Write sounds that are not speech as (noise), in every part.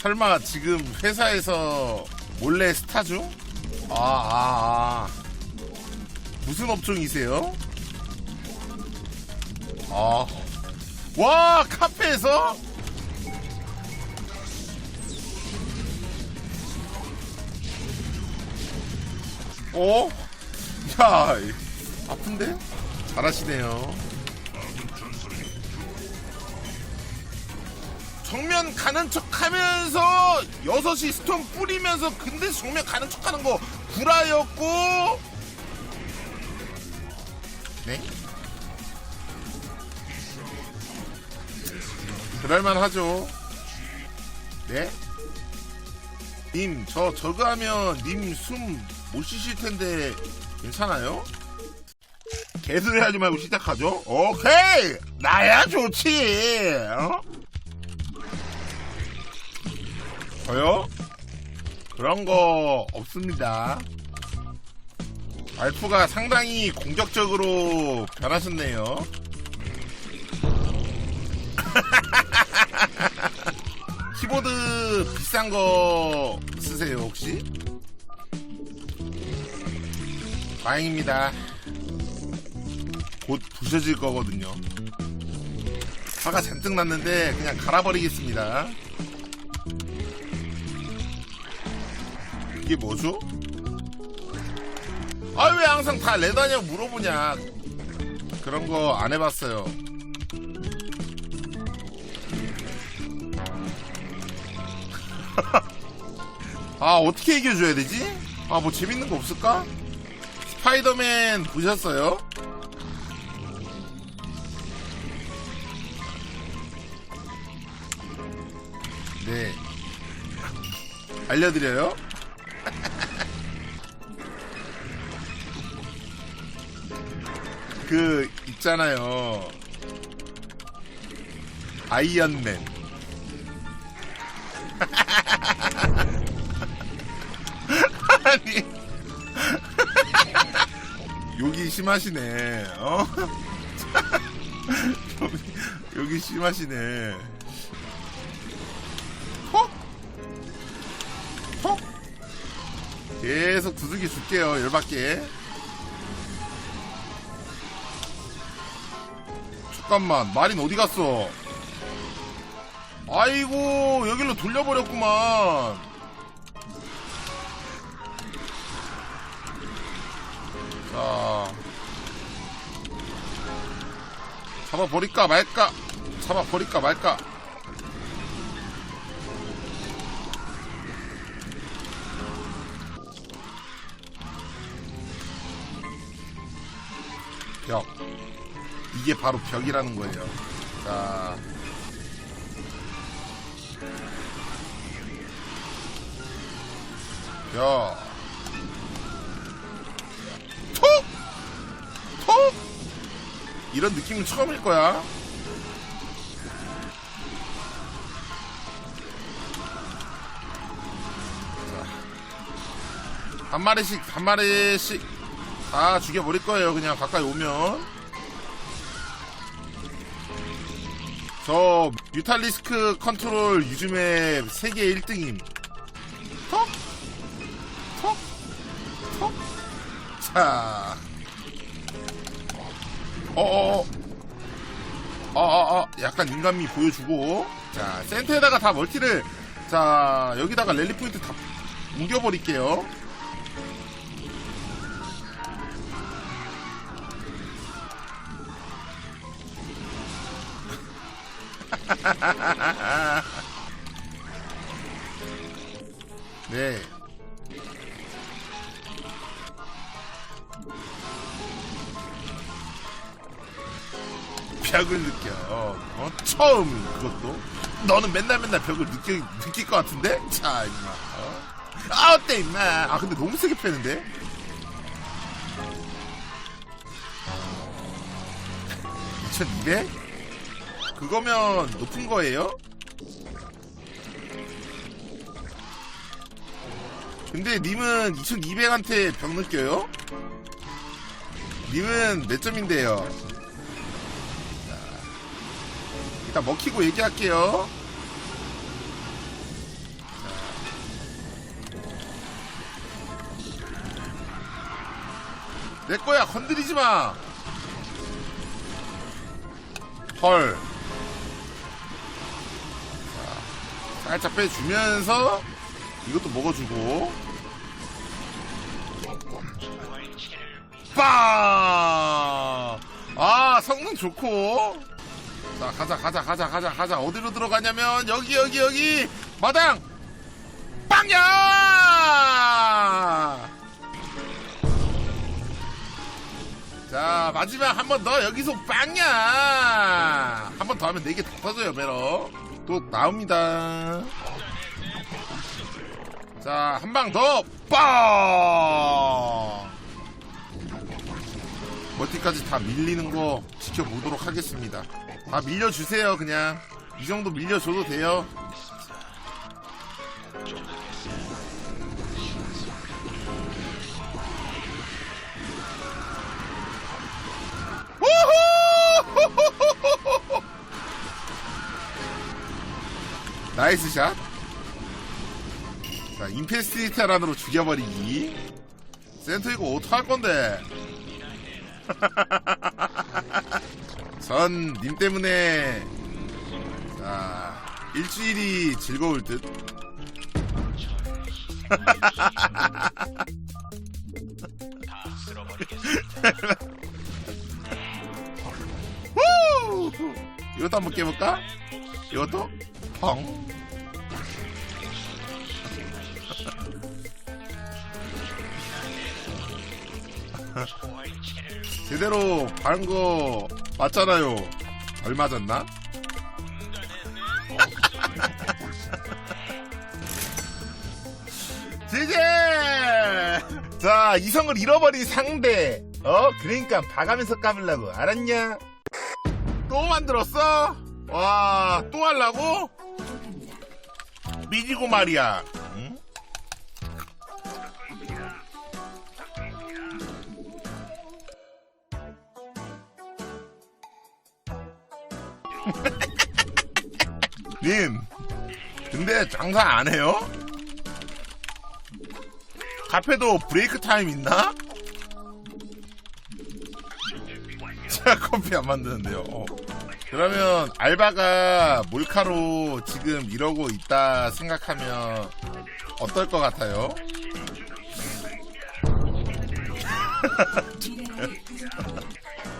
설마 지금 회사에서 몰래 스타 중? 아, 아, 아. 무슨 업종이세요? 아. 와, 카페에서? 어? 야, 아픈데? 잘하시네요. 정면 가는 척 하면서 6시 스톰 뿌리면서 근데 정면 가는 척 하는 거 구라였고 네? 그럴만 하죠 네? 님, 저 저거 하면 님 숨 못 쉬실 텐데 괜찮아요? 개소리 하지 말고 시작하죠? 오케이! 나야 좋지! 어? 저요? 그런 거 없습니다. 알프가 상당히 공격적으로 변하셨네요. (laughs) 키보드 비싼 거 쓰세요, 혹시? 다행입니다. 곧 부셔질 거거든요. 화가 잔뜩 났는데 그냥 갈아버리겠습니다. 이게 뭐죠? 아 왜 항상 다 레다냐고 물어보냐 그런 거 안 해봤어요 (laughs) 아 어떻게 이겨줘야 되지? 아 뭐 재밌는 거 없을까? 스파이더맨 보셨어요? 네 (laughs) 알려드려요? 그 있잖아요. 아이언맨. (laughs) 아니. (laughs) 여기 심하시네. 어? (laughs) 여기 심하시네. 어? 어? 계속 두들겨 줄게요. 열받게. 잠깐만 마린 어디 갔어? 아이고 여기로 돌려버렸구만. 자. 잡아버릴까 말까? 잡아버릴까 말까 이게 바로 벽이라는 거예요. 자. 벽. 톡! 톡! 이런 느낌은 처음일 거야. 자. 한 마리씩, 한 마리씩 다 죽여버릴 거예요. 그냥 가까이 오면. 저 뮤탈리스크 컨트롤 요즘에 세계 1등임. 톡! 톡! 톡! 자. 어어어. 어어어. 약간 인간미 보여주고. 자, 센터에다가 다 멀티를. 자, 여기다가 랠리 포인트 다 옮겨버릴게요. (laughs) 네. 벽을 느껴. 어, 처음 그것도. 너는 맨날 맨날 벽을 느껴, 느낄 것 같은데? 자, 임마. 어? 아, 어때, 임마. 아, 근데 너무 세게 패는데? (laughs) (2200) 그거면 높은 거예요? 근데 님은 2200한테 병 느껴요? 님은 몇 점인데요? 일단 먹히고 얘기할게요. 내 거야 건드리지 마. 헐. 살짝 빼주면서 이것도 먹어주고. 빵! 아 성능 좋고. 자 가자 가자 가자 가자 가자. 어디로 들어가냐면 여기 여기 여기. 마당! 빵야! 자 마지막 한 번 더. 여기서 빵야! 한 번 더 하면 네개다 터져요 배로 또 나옵니다. 자 한 방 더. 빵! 멀티까지 다 밀리는 거 지켜보도록 하겠습니다. 다 밀려주세요 그냥. 이 정도 밀려줘도 돼요 나이스 샷. 자, 임페스티 테란으로 죽여버리기. 센터 이거 어떡할 건데? (laughs) 전 님 때문에 자, 일주일이 즐거울 듯. (laughs) 후! 이것도 한번 깨볼까? 이것도 펑. (laughs) 제대로 바른 거 맞잖아요. 덜 맞았나? (laughs) 제제! 자, 이성을 잃어버린 상대. 어? 그러니까 봐가면서 까불라고. 알았냐? 또 만들었어? 와, 또 하려고? 미지고 말이야. 응? (laughs) 님, 근데 장사 안 해요? 카페도 브레이크 타임 있나? (laughs) 제가 커피 안 만드는데요. 어. 그러면 알바가 몰카로 지금 이러고 있다 생각하면 어떨 것 같아요? (laughs)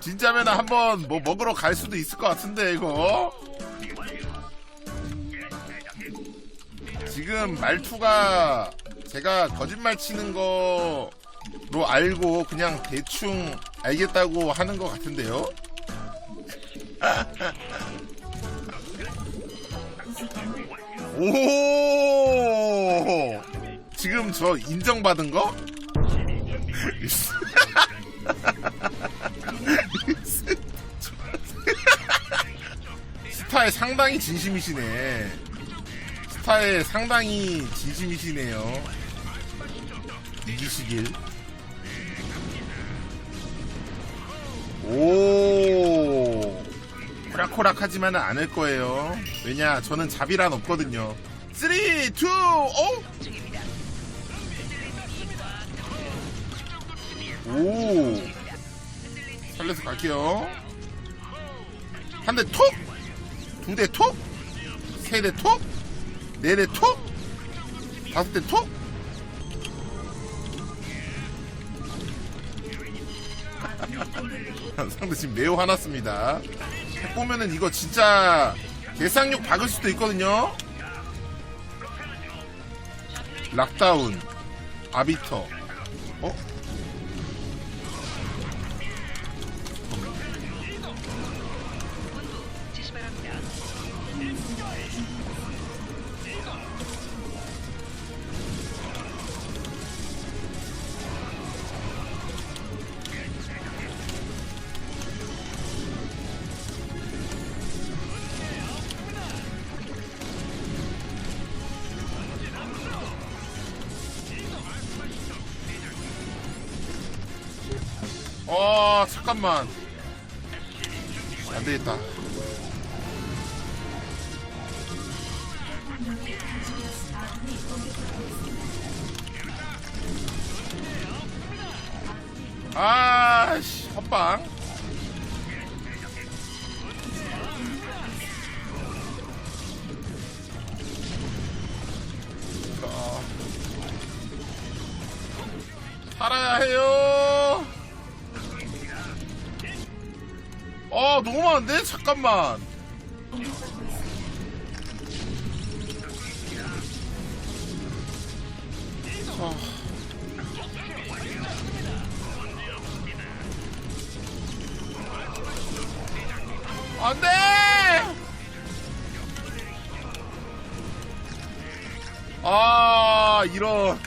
진짜면 한번 뭐 먹으러 갈 수도 있을 것 같은데 이거 지금 말투가 제가 거짓말 치는 거로 알고 그냥 대충 알겠다고 하는 것 같은데요 오 지금 저 인정받은 거? 스타에 상당히 진심이시네. 스타에 상당히 진심이시네요. 이기시길. 오. 호락호락하지만은 않을 거예요. 왜냐, 저는 자비란 없거든요. 3, 2, 5! 오. 살려서 갈게요. 한 대 톡! 두 대 톡! 세 대 톡! 네 대 톡! 다섯 대 톡! (laughs) 상대 지금 매우 화났습니다. 보면은 이거 진짜 대상력 박을 수도 있거든요. 락다운, 아비터, 어? 어, 잠깐만. 안 되겠다. 아씨 헛방 자, 살아야 해요 어 너무 많은데 잠깐만 아. 안돼! 아 이런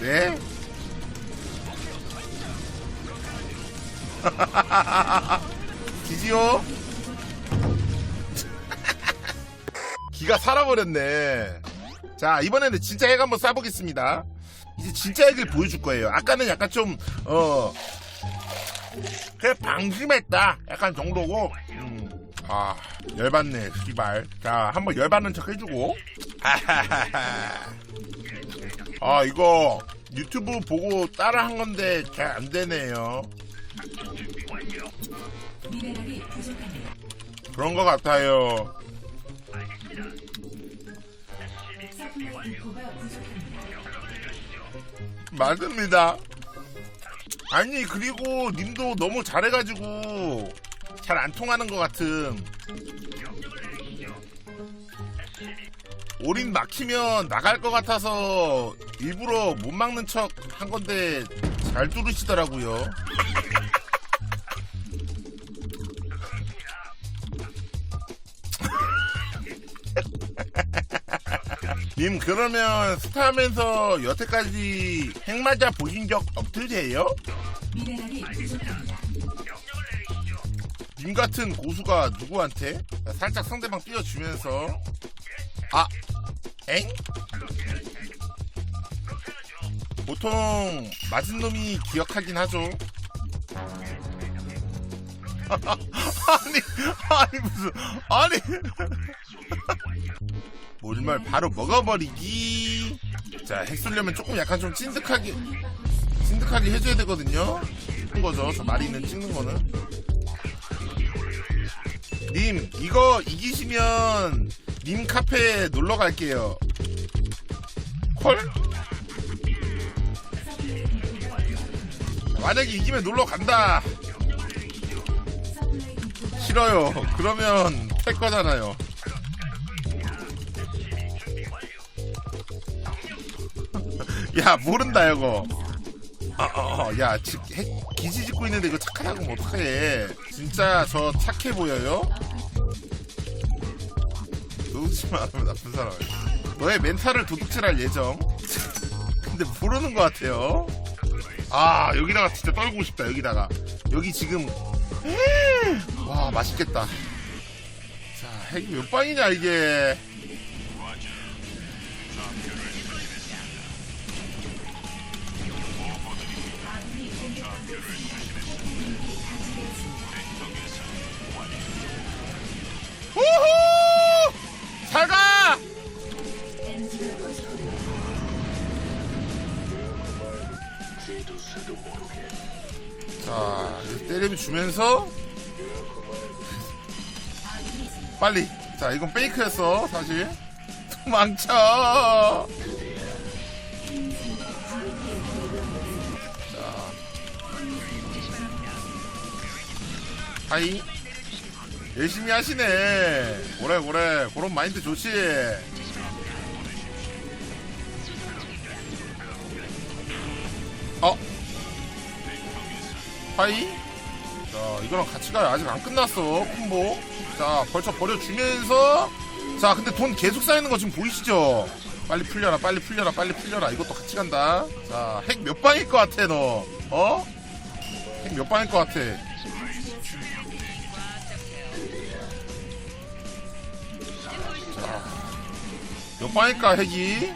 네? (laughs) 기지요? (laughs) 기가 살아버렸네. 자 이번에는 진짜 핵 한번 쏴보겠습니다. 이제 진짜 핵을 보여줄 거예요. 아까는 약간 좀 어 그냥 방심했다. 약간 정도고. 음, 아 열받네 씨발. 자 한번 열받는 척 해주고. (laughs) 아 이거 유튜브 보고 따라 한 건데 잘 안 되네요 그런 것 같아요 부족합니다. 맞습니다. 아니 그리고 님도 너무 잘해가지고 잘 안 통하는 것 같음. 올인 막히면 나갈 것 같아서 일부러 못 막는 척 한 건데 잘 뚫으시더라고요. 님 그러면 스타하면서 여태까지 핵맞아 보신 적 없으세요? 미네랄이 부족합니다. 님 같은 고수가 누구한테 살짝 상대방 띄워주면서 아 엥? 보통 맞은 놈이 기억하긴 하죠 (laughs) 아니 아니 무슨 아니 (laughs) 몰말 바로 먹어버리기. 자핵 쏠려면 조금 약간 좀 찐득하게 찐득하게 해줘야 되거든요. 그런 거죠. 저 말이 있는 찍는 거는. 님 이거 이기시면 님 카페 놀러 갈게요. 콜? 만약에 이기면 놀러 간다. 싫어요. 그러면 탈 거잖아요 야 모른다 이거. 아, 어, 어, 야 지, 핵, 기지 짓고 있는데 이거 착하다고 하면 어떡해. 진짜 저 착해 보여요? 도둑질만 하면 나쁜 사람이야 너의 멘탈을 도둑질할 예정. (laughs) 근데 모르는 것 같아요. 아 여기다가 진짜 떨고 싶다 여기다가. 여기 지금. 와 맛있겠다. 자 핵이 몇 방이냐 이게 주면서 빨리. 자 이건 페이크였어 사실. (laughs) 도망쳐. 자. 하이. 열심히 하시네. 고래 고래. 그런 마인드 좋지. 어? 하이 자 이거랑 같이 가요. 아직 안 끝났어 콤보. 자 벌써 버려주면서. 자 근데 돈 계속 쌓이는 거 지금 보이시죠? 빨리 풀려라 빨리 풀려라 빨리 풀려라. 이것도 같이 간다. 자 핵 몇 방일 것 같아 너? 어? 핵 몇 방일 것 같아? 몇 방일까 핵이?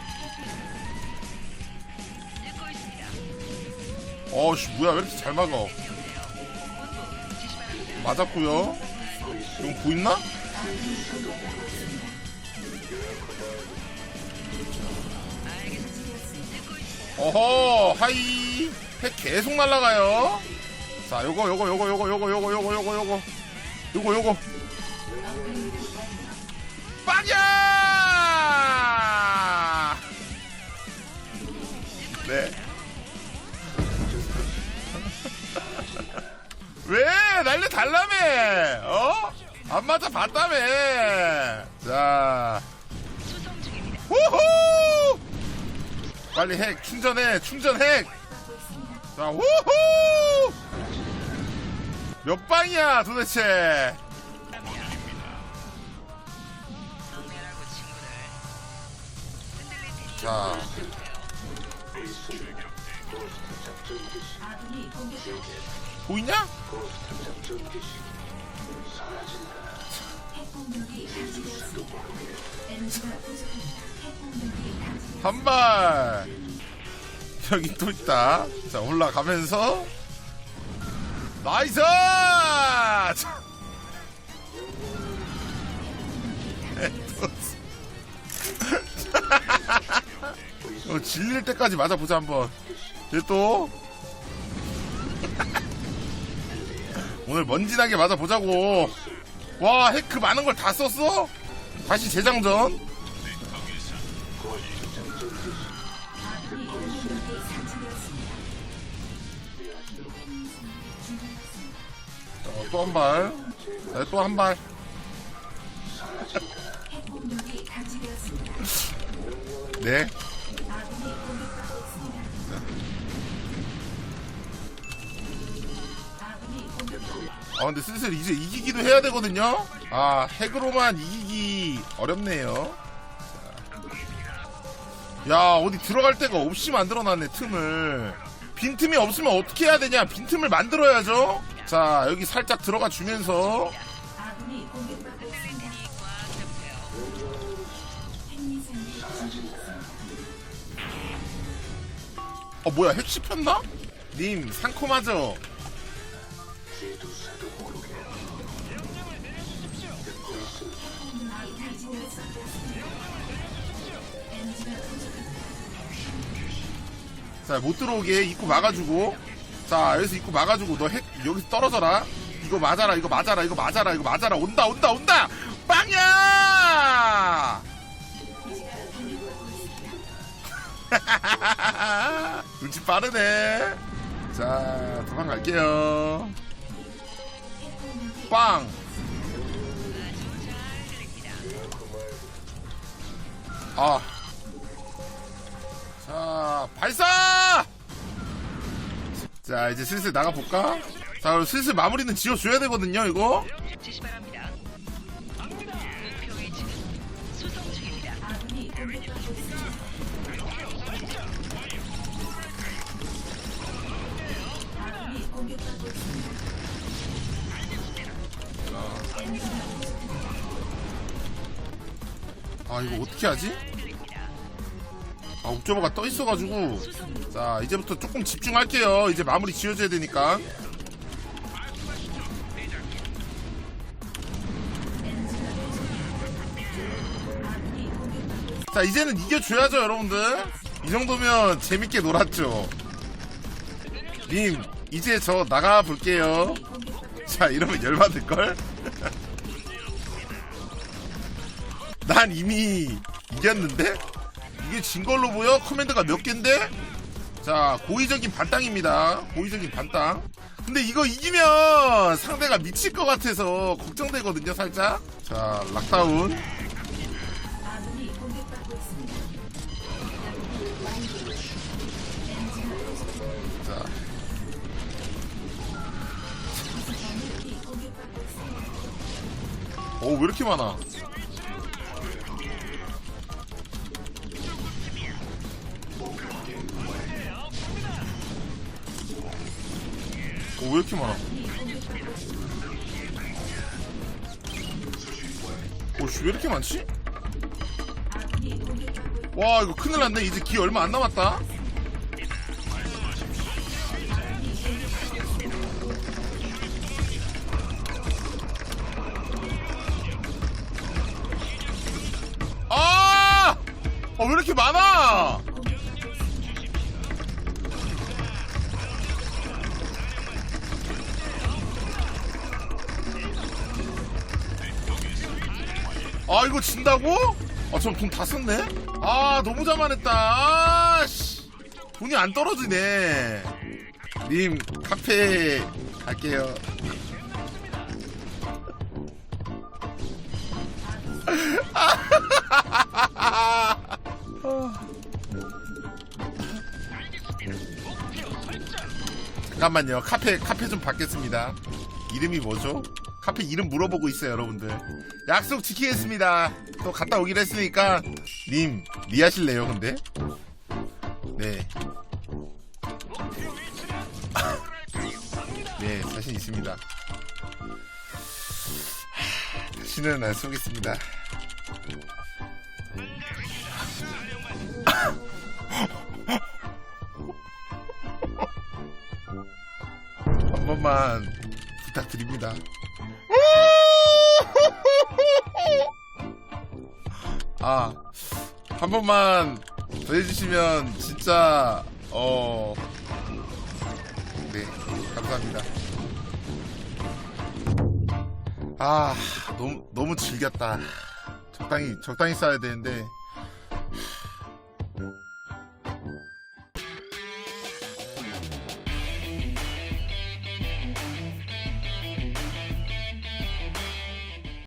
어씨 뭐야 왜 이렇게 잘 막아 맞았고요. 이건 보이나? 자. 어허 하이. 핵 계속 날라가요. 자 요거 요거 요거 요거 요거 요거 요거 요거 요거. 요거 요거. 빵야! 네. (laughs) 왜 날려 달라며 어? 안 맞아 봤다며 자 후후 빨리 핵 충전해 충전 핵 자, 우후! 몇 방이야, 도대체? 자, 보이냐? 한발! 여기 또 있다. 자 올라가면서. 나이스! 어, 질릴 때까지 맞아보자 한번. 얘또. 오늘 먼지나게 맞아보자고 와 해크 많은 걸 다 썼어? 다시 재장전 어, 또한 발. 네, 또한 발. (laughs) 네. 아, 근데 슬슬 이제 이기기도 해야 되거든요? 아, 핵으로만 이기기 어렵네요. 자. 야, 어디 들어갈 데가 없이 만들어놨네, 틈을. 빈틈이 없으면 어떻게 해야 되냐? 빈틈을 만들어야죠? 자, 여기 살짝 들어가 주면서. 어, 뭐야, 핵 씹혔나? 님, 상콤하죠? 자, 못 들어오게 입구 막아주고. 자, 여기서 입구 막아주고, 너 핵, 여기서 떨어져라. 이거 맞아라, 이거 맞아라, 이거 맞아라, 이거 맞아라. 온다, 온다, 온다! 빵야! (laughs) 눈치 빠르네. 자, 도망갈게요. 빵! 아. 자, 발사! 자, 이제 슬슬 나가볼까? 자, 그럼 슬슬 마무리는 지어줘야 되거든요, 이거? 지시 바랍니다. 목표 위치는 수송 중입니다. 아군이 공격받고 있습니다. 아군이 공격받고 있습니다. 아, 이거 어떻게 하지? 아, 옥저버가 떠 있어가지고. 자, 이제부터 조금 집중할게요. 이제 마무리 지어줘야 되니까. 자, 이제는 이겨줘야죠, 여러분들. 이 정도면 재밌게 놀았죠. 님, 이제 저 나가볼게요. 자, 이러면 열받을걸? (laughs) 난 이미 이겼는데? 이게 진 걸로 보여? 커맨드가 몇 갠데? 자, 고의적인 반땅입니다. 고의적인 반땅. 근데 이거 이기면 상대가 미칠 것 같아서 걱정되거든요, 살짝. 자, 락다운. 자. 오, 왜 이렇게 많아? 왜 이렇게 많아? 오씨, 왜 이렇게 많지? 와, 이거 큰일 났네. 이제 기 얼마 안 남았다. 아저돈 다 썼네? 아 너무 자만했다. 아씨. 돈이 안 떨어지네. 님 카페 갈게요. 잠깐만요. 카페 카페 좀 받겠습니다. 이름이 뭐죠? 카페 이름 물어보고 있어요 여러분들 약속 지키겠습니다 또 갔다 오기로 했으니까 님 리하실래요 근데? 네. (laughs) 네 자신 있습니다 하, 다시는 안 쏘겠습니다 (laughs) 한 번만 부탁드립니다. 아, 한 번만 더 해주시면 진짜, 어, 네, 감사합니다. 아, 너무, 너무 즐겼다. 적당히, 적당히 써야 되는데,